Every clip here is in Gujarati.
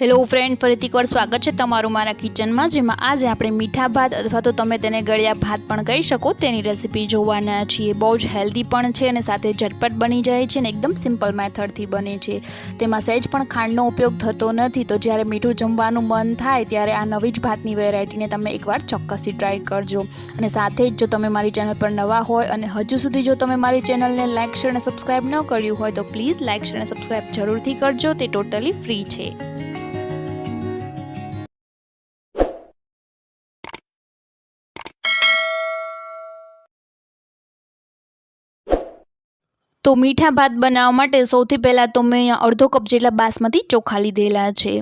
હેલો ફ્રેન્ડ ફરીથી એકવાર સ્વાગત છે તમારું મારા કિચનમાં જેમાં આજે આપણે મીઠા ભાત અથવા તો તમે તેને ગળ્યા ભાત પણ કહી શકો. તેની રેસીપી જોવાના છીએ. બહુ જ હેલ્ધી પણ છે અને સાથે ઝટપટ બની જાય છે અને એકદમ સિમ્પલ મેથડથી બને છે. તેમાં સહેજ પણ ખાંડનો ઉપયોગ થતો નથી. તો જ્યારે મીઠું જમવાનું મન થાય ત્યારે આ નવી જ ભાતની વેરાયટીને તમે એકવાર ચોક્કસથી ટ્રાય કરજો. અને સાથે જ જો તમે મારી ચેનલ પર નવા હોય અને હજુ સુધી જો તમે મારી ચેનલને લાઇક શેર અને સબસ્ક્રાઈબ ન કર્યું હોય તો પ્લીઝ લાઇક શેર અને સબસ્ક્રાઈબ જરૂરથી કરજો. તે ટોટલી ફ્રી છે. તો મીઠા ભાત બનાવવા માટે સૌથી પહેલાં તો મેં અડધો કપ જેટલા બાસમતી ચોખા લીધેલા છે.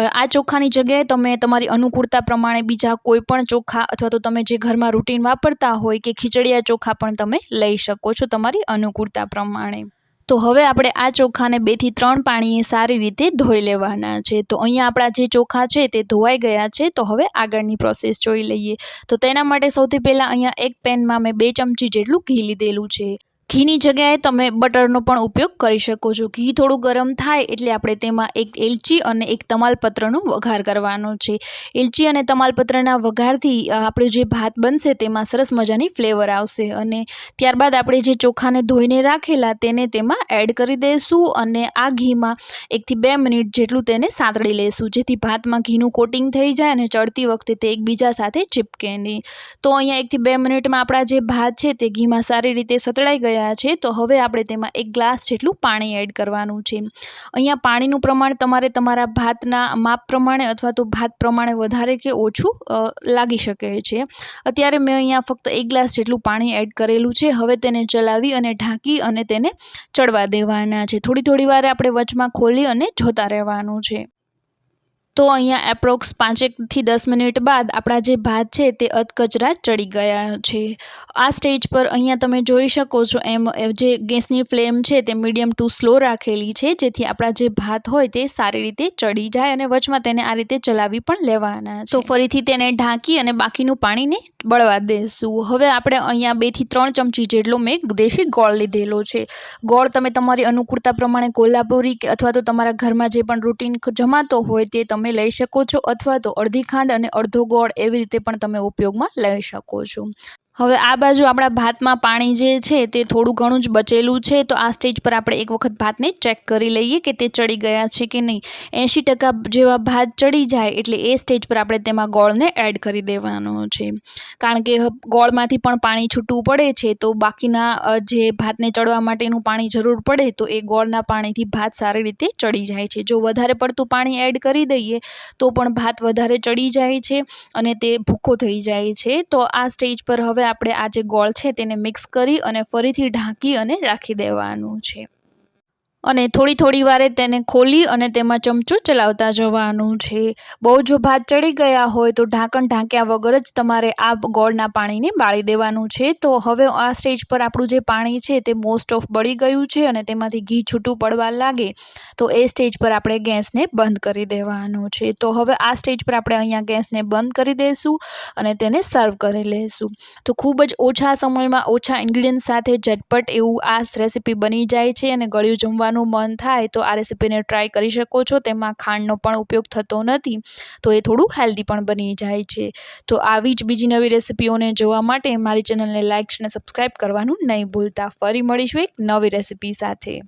આ ચોખાની જગ્યાએ તમે તમારી અનુકૂળતા પ્રમાણે બીજા કોઈ પણ ચોખા અથવા તો તમે જે ઘરમાં રૂટીન વાપરતા હોય કે ખીચડિયા ચોખા પણ તમે લઈ શકો છો તમારી અનુકૂળતા પ્રમાણે. તો હવે આપણે આ ચોખાને બેથી ત્રણ પાણીએ સારી રીતે ધોઈ લેવાના છે. તો અહીંયા આપણા જે ચોખા છે તે ધોવાઈ ગયા છે. તો હવે આગળની પ્રોસેસ જોઈ લઈએ. તો તેના માટે સૌથી પહેલાં અહીંયા એક પેનમાં મેં બે ચમચી જેટલું ઘી લીધેલું છે. ઘીની જગ્યાએ તમે બટરનો પણ ઉપયોગ કરી શકો છો. ઘી થોડું ગરમ થાય એટલે આપણે તેમાં એક એલચી અને એક તમાલપત્રનો વઘાર કરવાનો છે. એલચી અને તમાલપત્રના વઘારથી આપણે જે ભાત બનશે તેમાં સરસ મજાની ફ્લેવર આવશે અને ત્યારબાદ આપણે જે ચોખાને ધોઈને રાખેલા તેને તેમાં એડ કરી દઈશું અને આ ઘીમાં એકથી બે મિનિટ જેટલું તેને સાંતળી લઈશું, જેથી ભાતમાં ઘીનું કોટિંગ થઈ જાય અને ચડતી વખતે તે એકબીજા સાથે ચીપકે નહીં. તો અહીંયા એકથી બે મિનિટમાં આપણા જે ભાત છે તે ઘીમાં સારી રીતે સતળાઈ ગયા છે, તો હવે આપણે તેમાં એક ગ્લાસ જેટલું પાણી એડ કરવાનું છે. અહીંયા પાણીનું પ્રમાણ તમારે તમારા ભાતના માપ પ્રમાણે અથવા તો ભાત પ્રમાણે વધારે કે ઓછું લાગી શકે છે. અત્યારે મેં અહીંયા ફક્ત એક ગ્લાસ જેટલું પાણી એડ કરેલું છે. હવે તેને ચલાવી અને ઢાંકી અને તેને ચડવા દેવાના છે. થોડી થોડી વારે આપણે વચમાં ખોલી અને જોતા રહેવાનું છે. તો અહીંયા એપ્રોક્સ પાંચેકથી દસ મિનિટ બાદ આપણા જે ભાત છે તે અધકચરા ચડી ગયા છે. આ સ્ટેજ પર અહીંયા તમે જોઈ શકો છો એમ જે ગેસની ફ્લેમ છે તે મીડિયમ ટુ સ્લો રાખેલી છે, જેથી આપણા જે ભાત હોય તે સારી રીતે ચડી જાય અને વચમાં તેને આ રીતે ચલાવી પણ લેવાના તો ફરીથી તેને ઢાંકી અને બાકીનું પાણીને બળવા દેશું. હવે આપણે અહીંયા બેથી ત્રણ ચમચી જેટલો મેં દેશી ગોળ લીધેલો છે. ગોળ તમે તમારી અનુકૂળતા પ્રમાણે કોલ્હાપુરી કે અથવા તો તમારા ઘરમાં જે પણ રૂટીન જમાતો હોય તે તમે લઈ શકો છો અથવા તો અડધી ખાંડ અને અડધો ગોળ એવી રીતે પણ તમે ઉપયોગમાં લઈ શકો છો. હવે આ બાજુ આપણા ભાતમાં પાણી જે છે તે થોડું ઘણું જ બચેલું છે, તો આ સ્ટેજ પર આપણે એક વખત ભાતને ચેક કરી લઈએ કે તે ચડી ગયા છે કે નહીં. એંશી ટકા જેવા ભાત ચડી જાય એટલે એ સ્ટેજ પર આપણે તેમાં ગોળને એડ કરી દેવાનો છે. કારણ કે ગોળમાંથી પણ પાણી છૂટવું પડે છે, તો બાકીના જે ભાતને ચડવા માટેનું પાણી જરૂર પડે, તો એ ગોળના પાણીથી ભાત સારી રીતે ચડી જાય છે. જો વધારે પડતું પાણી એડ કરી દઈએ, તો પણ ભાત વધારે ચડી જાય છે અને તે ભૂખો થઈ જાય છે. તો આ સ્ટેજ પર હવે આપણે આ જે ગોળ છે તેને મિક્સ કરી અને ફરીથી ઢાંકી અને રાખી દેવાનું છે. અને થોડી થોડી વારે તેને ખોલી અને તેમાં ચમચો ચલાવતા જવાનું છે. બહુ જો ભાત ચડી ગયા હોય તો ઢાંકણ ઢાંક્યા વગર જ તમારે આ ગોળના પાણીને બાળી દેવાનું છે. તો હવે આ સ્ટેજ પર આપણું જે પાણી છે તે મોસ્ટ ઓફ બળી ગયું છે અને તેમાંથી ઘી છૂટું પડવા લાગે તો એ સ્ટેજ પર આપણે ગેસને બંધ કરી દેવાનું છે. તો હવે આ સ્ટેજ પર આપણે અહીંયા ગેસને બંધ કરી દઈશું અને તેને સર્વ કરી લઈશું તો ખૂબ જ ઓછા સમયમાં ઓછા ઇન્ગ્રીડિયન્ટ સાથે ઝટપટ એવું આ રેસીપી બની જાય છે અને ગળ્યું જમવાનું મન થાય તો આ રેસીપીને ટ્રાય કરી શકો છો. તેમાં ખાંડનો પણ ઉપયોગ થતો નથી, તો એ થોડું હેલ્ધી પણ બની જાય છે. તો આવી જ બીજી નવી રેસીપીઓને જોવા માટે મારી ચેનલને લાઇક અને સબસ્ક્રાઈબ કરવાનું નહીં ભૂલતા. ફરી મળીશું એક નવી રેસીપી સાથે.